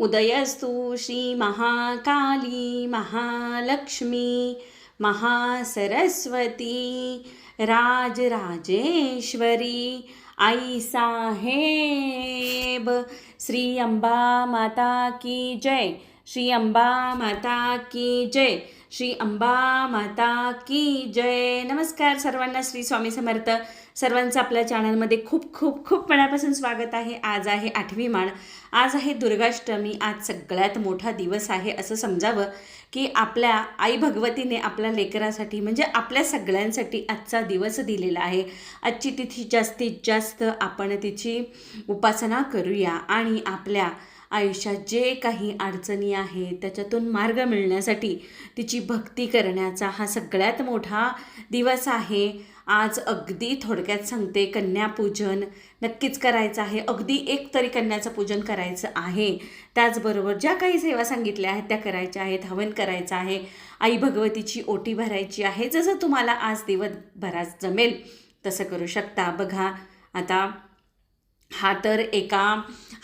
उदयस्तु श्रीमहाकाली, महालक्ष्मी, महासरस्वती, राजराजेश्वरी आई साहेब श्री अंबा माता की जय। श्री अंबा माता की जय। श्री अंबा माता की जय। नमस्कार सर्वांना, श्री स्वामी समर्थ। सर्वांचं आपल्या चॅनलमध्ये खूप खूप खूप मनापासून स्वागत आहे. आज आहे आठवी माण आज आहे दुर्गाष्टमी. आज सगळ्यात मोठा दिवस आहे असं समजावं की आपल्या आई भगवतीने आपल्या लेकरासाठी म्हणजे आपल्या सगळ्यांसाठी आजचा दिवस दिलेला आहे. आजची तिथी जास्तीत जास्त आपण तिची उपासना करूया आणि आपल्या आयुष्यात जे काही अडचणी आहेत त्याच्यातून मार्ग मिळण्यासाठी तिची भक्ती करण्याचा हा सगळ्यात मोठा दिवस आहे. आज अगदी थोडक्यात सांगते कन्यापूजन नक्कीच करायचं आहे. अगदी एक तरी कन्याचं पूजन करायचं आहे. त्याचबरोबर ज्या काही सेवा सांगितल्या आहेत त्या करायच्या आहेत हवन करायचं आहे. आई भगवतीची ओटी भरायची आहे. जसं तुम्हाला आज दिवसभरात जमेल तसं करू शकता. बघा आता हा तर एका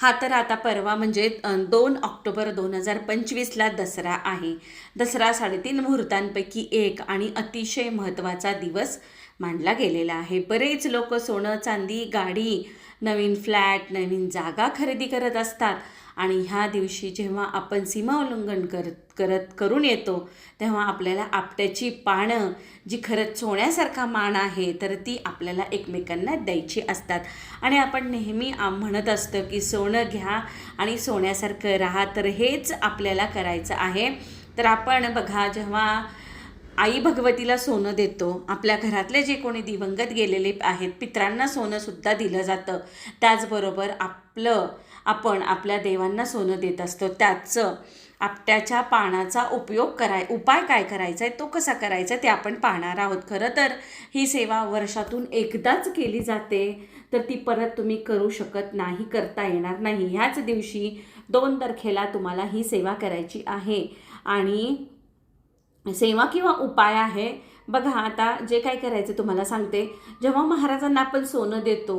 हा तर आता परवा म्हणजे दोन ऑक्टोबर दोन हजार पंचवीसला दसरा आहे. दसरा साडेतीन मुहूर्तांपैकी एक आणि अतिशय महत्त्वाचा दिवस मानला गेलेला आहे. बरेच लोक सोनं चांदी गाडी नवीन फ्लॅट नवीन जागा खरेदी करत असतात. आणि ह्या दिवशी जेव्हा आपण सीमा उल्लंघन करत करत करून येतो तेव्हा आपल्याला आपट्याची पानं जी खरंच सोन्यासारखा मान आहे तर ती आपल्याला एकमेकांना द्यायची असतात. आणि आपण नेहमी म्हणत असतं की सोनं घ्या आणि सोन्यासारखं राहा तर हेच आपल्याला करायचं आहे. तर आपण बघा जेव्हा आई भगवतीला सोनं देतो आपल्या घरातले जे कोणी दिवंगत गेलेले आहेत पित्रांना सोनंसुद्धा दिलं जातं. त्याचबरोबर आपलं आपण आपल्या देवांना सोनं देत असतो. त्याचं आपट्याच्या पानाचा उपयोग कराय उपाय काय करायचा आहे तो कसा करायचा आहे ते आपण पाहणार आहोत. खरं तर ही सेवा वर्षातून एकदाच केली जाते तर ती परत तुम्ही करू शकत नाही करता येणार नाही. ह्याच दिवशी दोन तारखेला तुम्हाला ही सेवा करायची आहे. आणि सेवा किंवा उपाय आहे. बघा आता जे काय करायचं तुम्हाला सांगते. जेव्हा महाराजांना आपण सोनं देतो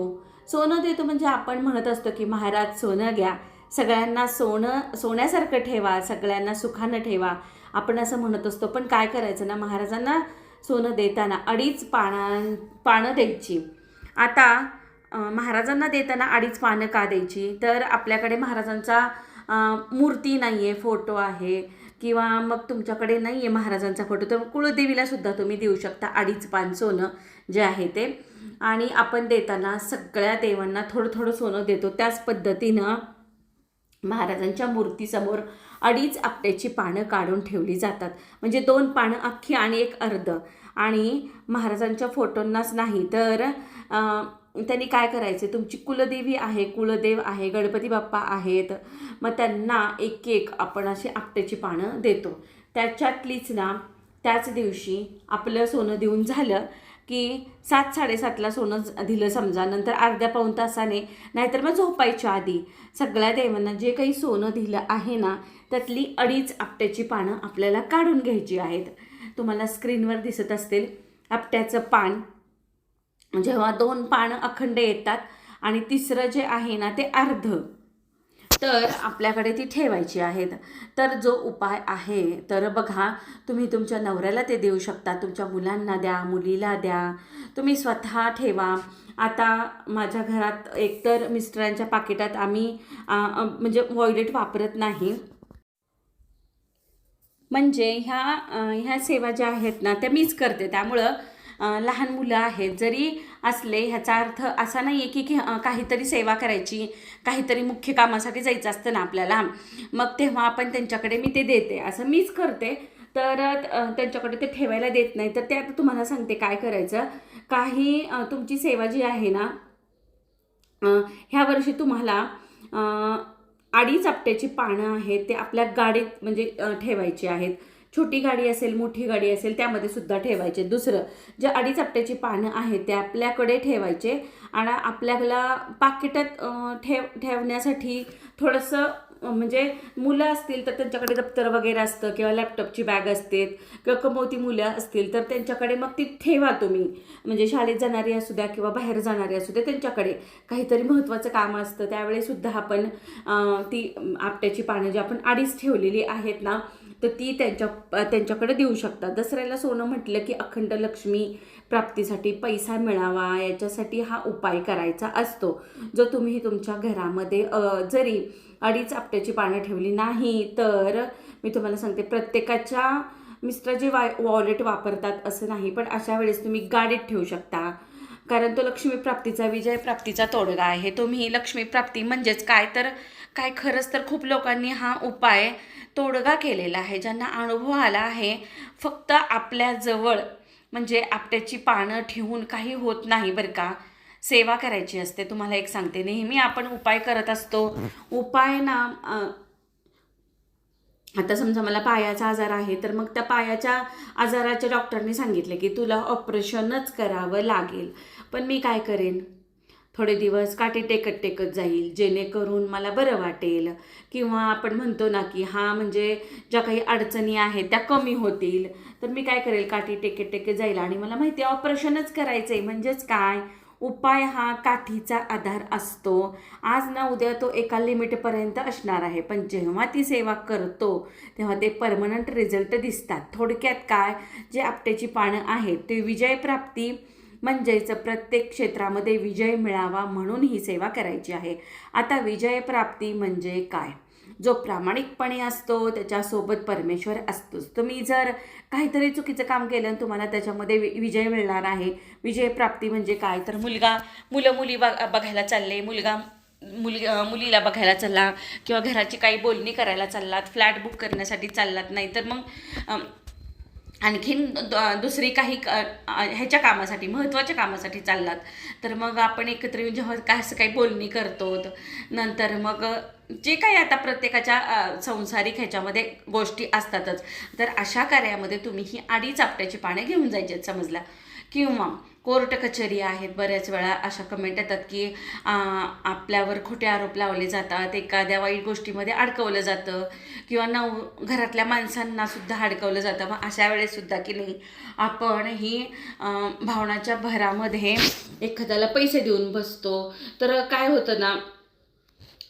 सोनं देतो म्हणजे आपण म्हणत असतो की महाराज सोनं घ्या. सगळ्यांना सोनं सोन्यासारखं ठेवा सगळ्यांना सुखानं ठेवा. आपण असं म्हणत असतो पण काय करायचं ना महाराजांना सोनं देताना अडीच पाना पानं द्यायची. आता महाराजांना देताना अडीच पानं का द्यायची? तर आपल्याकडे महाराजांचा मूर्ती नाही आहे फोटो आहे. किंवा मग तुमच्याकडे नाही आहे महाराजांचा फोटो तर कुळदेवीला सुद्धा तुम्ही देऊ शकता अडीच पान सोनं जे आहे ते. आणि आपण देताना सगळ्या देवांना थोडं थोडं सोनं देतो. त्याच पद्धतीनं महाराजांच्या मूर्तीसमोर अडीच आपट्याची पानं काढून ठेवली जातात. म्हणजे दोन पानं अख्खी आणि एक अर्ध. आणि महाराजांच्या फोटोंनाच नाही तर त्यांनी काय करायचे? तुमची कुलदेवी आहे कुलदेव आहे गणपती बाप्पा आहेत. मग त्यांना एक एक आपण अशी आपट्याची पानं देतो. त्याच्यातलीच ना त्याच दिवशी आपलं सोनं देऊन झालं की सात साडेसातला सोनं दिलं समजा. नंतर अर्ध्या पाऊण तासाने नाहीतर मग झोपायच्या आधी सगळ्या देवांना जे काही सोनं दिलं आहे ना त्यातली अडीच आपट्याची पानं आपल्याला काढून घ्यायची आहेत. तुम्हाला स्क्रीनवर दिसत असतील आपट्याचं पान जेव्हा दोन पानं अखंड येतात आणि तिसरं जे आहे ना ते अर्ध. तर आपल्याकडे ती ठेवायची आहेत. तर जो उपाय आहे तर बघा तुम्ही तुमच्या नवऱ्याला ते देऊ शकता. तुमच्या मुलांना द्या मुलीला द्या. तुम्ही स्वतः ठेवा. आता माझ्या घरात एकतर मिस्टरांच्या पाकिटात आम्ही म्हणजे वॉयलेट वापरत नाही. म्हणजे ह्या ह्या सेवा ज्या आहेत ना त्या मीच करते. त्यामुळं लहान मुलं आहेत. जरी असले ह्याचा अर्थ असा नाही आहे की की काहीतरी सेवा करायची काहीतरी मुख्य कामासाठी जायचं असतं ना आपल्याला. मग तेव्हा आपण त्यांच्याकडे मी ते देते. असं मीच करते. तर त्यांच्याकडे ते ठेवायला देत नाही. तर ते आता तुम्हाला सांगते काय करायचं. काही तुमची सेवा जी आहे ना ह्या वर्षी तुम्हाला अडीच आपट्याची पानं आहेत ते आपल्या गाडीत म्हणजे ठेवायची आहेत. छोटी गाडी असेल मोठी गाडी असेल त्यामध्ये सुद्धा ठेवायचे. दुसरं जे अडीच आपट्याची पानं आहेत ते आपल्याकडे ठेवायचे. आणि आपल्याला पाकिटात ठेव ठेवण्यासाठी थोडंसं म्हणजे मुलं असतील तर त्यांच्याकडे दप्तर वगैरे असतं किंवा लॅपटॉपची बॅग असते किंवा कमवती मुलं असतील तर त्यांच्याकडे मग ती ठेवा तुम्ही. म्हणजे शाळेत जाणारी असू द्या किंवा बाहेर जाणारी असू द्या त्यांच्याकडे काहीतरी महत्त्वाचं काम असतं. त्यावेळेसुद्धा आपण ती आपट्याची पानं जी आपण अडीच ठेवलेली आहेत ना तर ती त्यांच्या त्यांच्याकडे देऊ शकतात. दसऱ्याला सोनं म्हटलं की अखंड लक्ष्मी प्राप्तीसाठी पैसा मिळावा याच्यासाठी हा उपाय करायचा असतो. जो तुम्ही तुमच्या घरामध्ये जरी अडीच आपट्याची पानं ठेवली नाही तर मी तुम्हाला सांगते प्रत्येकाच्या मिस्टर जे वाय वॉलेट वापरतात असं नाही पण अशा वेळेस तुम्ही गाडीत ठेवू शकता. कारण तो लक्ष्मी प्राप्तीचा विजय प्राप्तीचा तोडगा आहे. तुम्ही लक्ष्मीप्राप्ती म्हणजेच काय? तर काय खरंच तर खूप लोकांनी हा उपाय तोडगा केलेला आहे. ज्यांना अनुभव आला आहे फक्त आपल्याजवळ म्हणजे आपट्याची पानं ठेवून काही होत नाही बरं का. सेवा करायची असते तुम्हाला एक सांगते. नेहमी आपण उपाय करत असतो. उपाय ना आता समजा मला पायाचा आजार आहे तर मग त्या पायाच्या आजाराच्या डॉक्टरने सांगितले की तुला ऑपरेशनच करावं लागेल. पण मी काय करेन? थोडे दिवस काठी टेकत टेकत जाईल जेणेकरून मला बरं वाटेल. किंवा आपण म्हणतो ना की हा म्हणजे ज्या काही अडचणी आहेत त्या कमी होतील. तर मी काय करेल काठी टेकत टेकत जाईल. आणि मला माहिती आहे ऑपरेशनच करायचं आहे म्हणजेच काय? उपाय हा काठीचा आधार असतो. आज ना उद्या तो एका लिमिटपर्यंत असणार आहे. पण जेव्हा ती सेवा करतो तेव्हा ते परमनंट रिझल्ट दिसतात. थोडक्यात काय? जे आपट्याची पानं आहेत ते विजयप्राप्ती म्हणजेच प्रत्येक क्षेत्रामध्ये विजय मिळावा म्हणून ही सेवा करायची आहे. आता विजयप्राप्ती म्हणजे काय? जो प्रामाणिकपणे असतो त्याच्यासोबत परमेश्वर असतोच. तुम्ही जर काहीतरी चुकीचं काम केलं आणि तुम्हाला त्याच्यामध्ये वि- विजय मिळणार आहे. विजयप्राप्ती म्हणजे काय? तर मुलगा मुलं मुली बघायला चालले मुलगा मुली मुलीला बघायला चालला किंवा घराची काही बोलणी करायला चाललात फ्लॅट बुक करण्यासाठी चाललात नाही तर मग आणखीन द- दुसरी काही क- ह्याच्या कामासाठी महत्त्वाच्या कामासाठी चाललात. तर मग आपण एकत्र येऊन जेव्हा काय असं काही बोलणी करतो नंतर मग जे काही आता प्रत्येकाच्या संसारिक ह्याच्यामध्ये गोष्टी असतातच तर अशा कार्यामध्ये तुम्ही ही आडी चापट्याची पाने घेऊन जायची आहेत समजला. किंवा कोर्ट कचेरी आहेत बऱ्याच वेळा अशा कमेंट येतात की आपल्यावर खोटे आरोप लावले जातात एखाद्या वाईट गोष्टीमध्ये अडकवलं जातं किंवा नव घरातल्या माणसांना सुद्धा अडकवलं जातं. मग अशा वेळेससुद्धा की नाही आपण ही भावनाच्या भरामध्ये एखाद्याला पैसे देऊन बसतो. तर काय होतं ना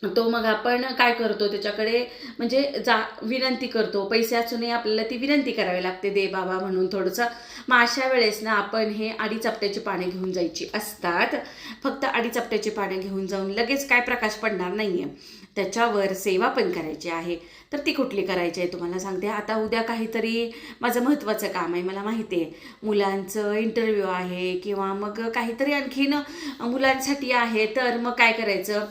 तो मग आपण काय करतो? त्याच्याकडे म्हणजे जा विनंती करतो. पैसे असूनही आपल्याला ती विनंती करावी लागते. दे बाबा म्हणून थोडंसं. मग अशा वेळेस ना आपण हे आडी चपट्याची पाने घेऊन जायची असतात. फक्त आडी चपट्याची पाने घेऊन जाऊन लगेच काय प्रकाश पडणार नाही आहे त्याच्यावर सेवा पण करायची आहे. तर ती कुठली करायची आहे तुम्हाला सांगते. आता उद्या काहीतरी माझं महत्त्वाचं काम आहे. मला माहिती आहे. मुलांचं इंटरव्ह्यू आहे किंवा मग काहीतरी आणखीन मुलांसाठी आहे. तर मग काय करायचं?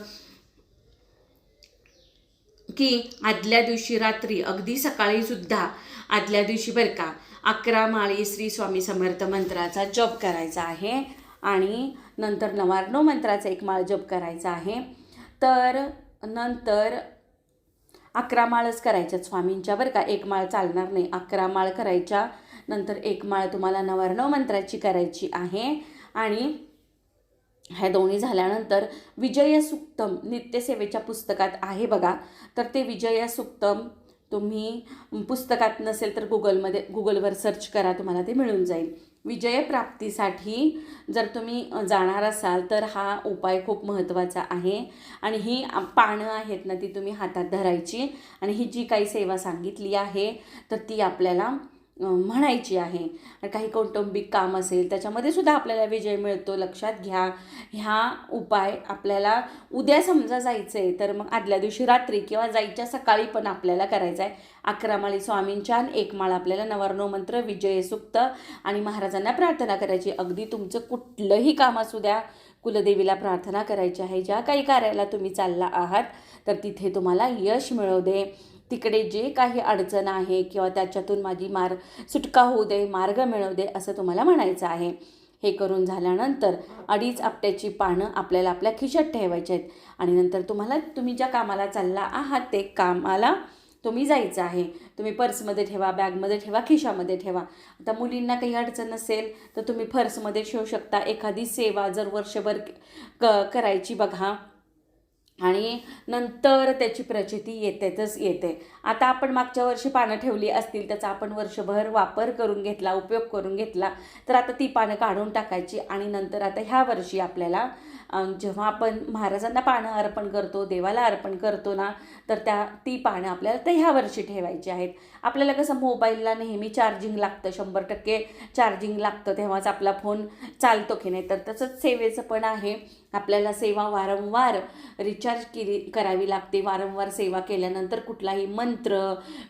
की आदल्या दिवशी रात्री अगदी सकाळी सुद्धा आदल्या दिवशी बरं का अकरा माळी श्री स्वामी समर्थ मंत्राचा जप करायचा आहे आणि नंतर नवार्णव मंत्राचा एक माळ जप करायचा आहे. तर नंतर अकरा माळच करायच्या स्वामींच्या बरं का एक माळ चालणार नाही. अकरा माळ करायच्या नंतर एक माळ तुम्हाला नवार्णव मंत्राची करायची आहे. आणि ह्या दोन्ही झाल्यानंतर विजय सुक्तम नित्यसेवेच्या पुस्तकात आहे बघा. तर ते विजय सुक्तम तुम्ही पुस्तकात नसेल तर गुगलमध्ये गुगलवर सर्च करा तुम्हाला ते मिळून जाईल. विजय प्राप्तीसाठी जर तुम्ही जाणार असाल तर हा उपाय खूप महत्त्वाचा आहे. आणि ही पानं आहेत ना ती तुम्ही हातात धरायची. आणि ही जी काही सेवा सांगितली आहे तर ती आपल्याला म्हणायची आहे. काही कौटुंबिक काम असेल त्याच्यामध्ये सुद्धा आपल्याला विजय मिळतो लक्षात घ्या. ह्या उपाय आपल्याला उद्या समजा जायचं आहे तर मग आदल्या दिवशी रात्री किंवा जायच्या सकाळी पण आपल्याला करायचं आहे अकरा माळी स्वामींच्या एक माळ आपल्याला नवरनो मंत्र विजय सुक्त आणि महाराजांना प्रार्थना करायची. अगदी तुमचं कुठलंही काम असू द्या कुलदेवीला प्रार्थना करायची आहे. ज्या काही कार्याला तुम्ही चालला आहात तर तिथे तुम्हाला यश मिळवू दे. तिकडे जे काही अडचण आहे किंवा त्याच्यातून माझी मार सुटका होऊ दे मार्ग मिळवू दे असं तुम्हाला म्हणायचं आहे. हे करून झाल्यानंतर अडीच आपट्याची पानं आपल्याला आपल्या खिशात ठेवायची आहेत. आणि नंतर तुम्हाला तुम्ही ज्या कामाला चालला आहात ते कामाला तुम्ही जायचं आहे. तुम्ही पर्समध्ये ठेवा बॅगमध्ये ठेवा खिशामध्ये ठेवा. आता मुलींना काही अडचण नसेल तर तुम्ही पर्समध्ये ठेवू शकता. एखादी सेवा जर वर्षभर क करायची बघा. आणि नंतर त्याची प्रचिती येतेच येते. आता आपण मागच्या वर्षी पानं ठेवली असतील त्याचा आपण वर्षभर वापर करून घेतला उपयोग करून घेतला तर आता ती पानं काढून टाकायची आणि नंतर आता ह्या वर्षी आपल्याला जेव्हा आपण महाराजांना पानं अर्पण करतो देवाला अर्पण करतो ना तर त्या ती पानं आपल्याला तर ह्या वर्षी ठेवायची आहेत. आपल्याला कसं मोबाईलला नेहमी चार्जिंग लागतं शंभर टक्के चार्जिंग लागतं तेव्हाच आपला फोन चालतो की नाही तर तसंच सेवेचं पण आहे. आपल्याला सेवा वारंवार रिचार्ज केली करावी लागते. वारंवार सेवा केल्यानंतर कुठलाही मंत्र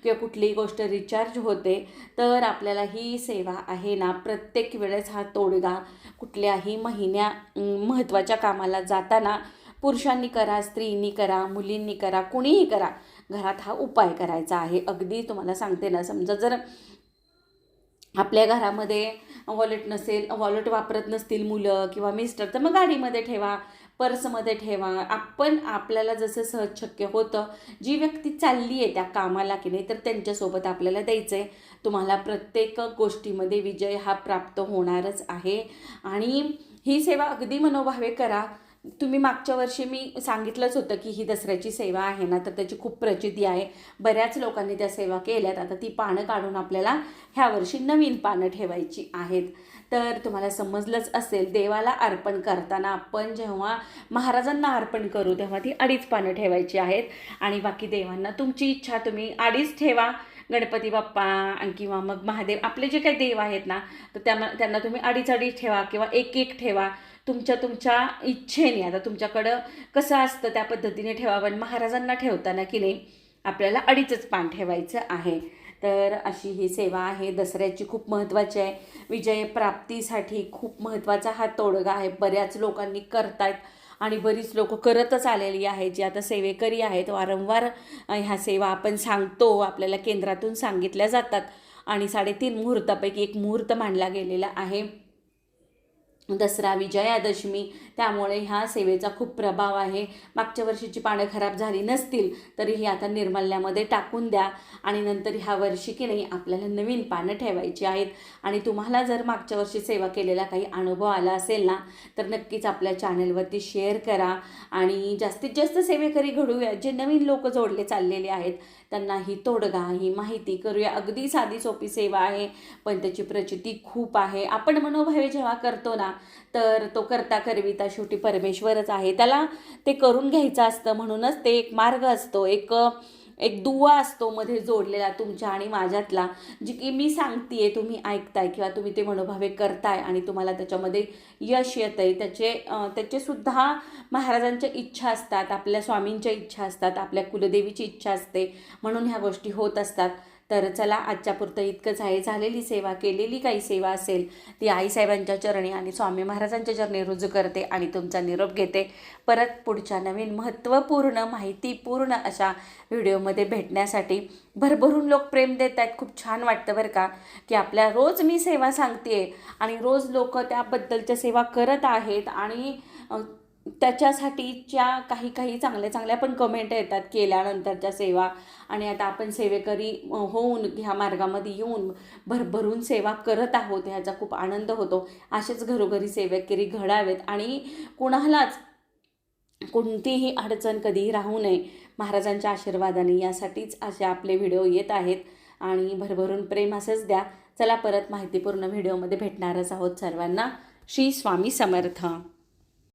किंवा कुठलीही गोष्ट रिचार्ज होते तर आपल्याला ही सेवा आहे ना प्रत्येक वेळेस हा तोडगा कुठल्याही महिन्या महत्त्वाच्या कामाला जाताना पुरुषांनी करा स्त्रीनी करा मुलींनी करा कुणीही करा घरात हा उपाय करायचा आहे. अगदी तुम्हाला सांगते ना समजा जर आपल्या घरामध्ये वॉलेट नसेल वॉलेट वापरत नसतील मुलं किंवा मिस्टर तर मग गाडीमध्ये ठेवा पर्समध्ये ठेवा. आपण आपल्याला जसं सहज शक्य होतं जी व्यक्ती चालली आहे त्या कामाला की नाही तर त्यांच्यासोबत आपल्याला द्यायचं आहे तुम्हाला प्रत्येक गोष्टीमध्ये विजय हा प्राप्त होणारच आहे. आणि ही सेवा अगदी मनोभावे करा. तुम्ही मागच्या वर्षी मी सांगितलंच होतं की ही दसऱ्याची सेवा आहे ना तर त्याची खूप प्रचिती आहे. बऱ्याच लोकांनी त्या सेवा केल्यात. आता ती पानं काढून आपल्याला ह्या वर्षी नवीन पानं ठेवायची आहेत. तर तुम्हाला समजलंच असेल देवाला अर्पण करताना आपण जेव्हा महाराजांना अर्पण करू तेव्हा ती अडीच पानं ठेवायची आहेत. आणि बाकी देवांना तुमची इच्छा तुम्ही अडीच ठेवा. गणपती बाप्पा आणि किंवा मग महादेव आपले जे काही देव आहेत ना तर त्यांना त्यांना तुम्ही अडीच अडीच ठेवा किंवा एक एक ठेवा. तुमच्या तुमच्या इच्छेने. आता तुमच्याकडं कसं असतं त्या पद्धतीने ठेवा पण महाराजांना ठेवताना की नाही आपल्याला अडीचच पान ठेवायचं आहे. तर अशी ही सेवा आहे. दसऱ्याची खूप महत्त्वाची आहे. विजय प्राप्तीसाठी खूप महत्त्वाचा हा तोडगा आहे. बऱ्याच लोकांनी करतायत आणि बरीच लोक करतच आलेली आहे जी आता सेवेकरी आहेत. वारंवार ह्या सेवा आपण सांगतो आपल्याला केंद्रातून सांगितल्या जातात. आणि साडेतीन मुहूर्तापैकी एक मुहूर्त मानला गेलेला आहे. दसरा विजयादशमी त्यामुळे ह्या सेवेचा खूप प्रभाव आहे. मागच्या वर्षीची पानं खराब झाली नसतील तरी ही आता निर्मल्यामध्ये टाकून द्या. आणि नंतर ह्या वर्षी की नाही आपल्याला नवीन पानं ठेवायची आहेत. आणि तुम्हाला जर मागच्या वर्षी सेवा केलेला काही अनुभव आला असेल ना तर नक्कीच आपल्या चॅनलवरती शेअर करा. आणि जास्तीत जास्त सेवेकरी घडूया जे नवीन लोक जोडले चाललेले आहेत त्यांना ही तोडगा ही माहिती करूया. अगदी साधी सोपी सेवा आहे पण त्याची प्रचिती खूप आहे. आपण मनोभावे जेव्हा करतो ना तर तो करता करविता शेवटी परमेश्वरच आहे. त्याला ते करून घ्यायचं असतं म्हणूनच ते एक मार्ग असतो. एक एक दुवा असतो मध्ये जोडलेला तुमच्या आणि माझ्यातला जी की मी सांगते तुम्ही ऐकताय किंवा तुम्ही ते मनोभावे करताय आणि तुम्हाला त्याच्यामध्ये यश येतं आहे त्याचे त्याचेसुद्धा त्याचे सुद्धा महाराजांच्या इच्छा असतात आपल्या स्वामींच्या इच्छा असतात आपल्या कुलदेवीची इच्छा असते म्हणून ह्या गोष्टी होत असतात. तर चला आजच्या पुरतं इतकंच आहे झालेली सेवा केलेली काही सेवा असेल ती आईसाहेबांच्या चरणी आणि स्वामी महाराजांच्या चरणी रुजू करते आणि तुमचा निरोप घेते. परत पुढच्या नवीन महत्त्वपूर्ण माहितीपूर्ण अशा व्हिडिओमध्ये भेटण्यासाठी भरभरून लोक प्रेम देत आहेत खूप छान वाटतं बरं का की आपल्या रोज मी सेवा सांगते आणि रोज लोक त्याबद्दलच्या सेवा करत आहेत आणि त्याच्यासाठीच्या काही काही चांगल्या चांगल्या पण कमेंट येतात केल्यानंतरच्या सेवा. आणि आता आपण सेवेकरी होऊन ह्या मार्गामध्ये येऊन भरभरून सेवा करत आहोत ह्याचा खूप आनंद होतो. असेच घरोघरी सेवेकरी घडावेत. आणि कुणालाच कोणतीही अडचण कधीही राहू नये. महाराजांच्या आशीर्वादाने यासाठीच असे आपले व्हिडिओ येत आहेत. आणि भरभरून प्रेम असंच द्या. चला परत माहितीपूर्ण व्हिडिओमध्ये भेटणारच आहोत सर्वांना. श्री स्वामी समर्थ.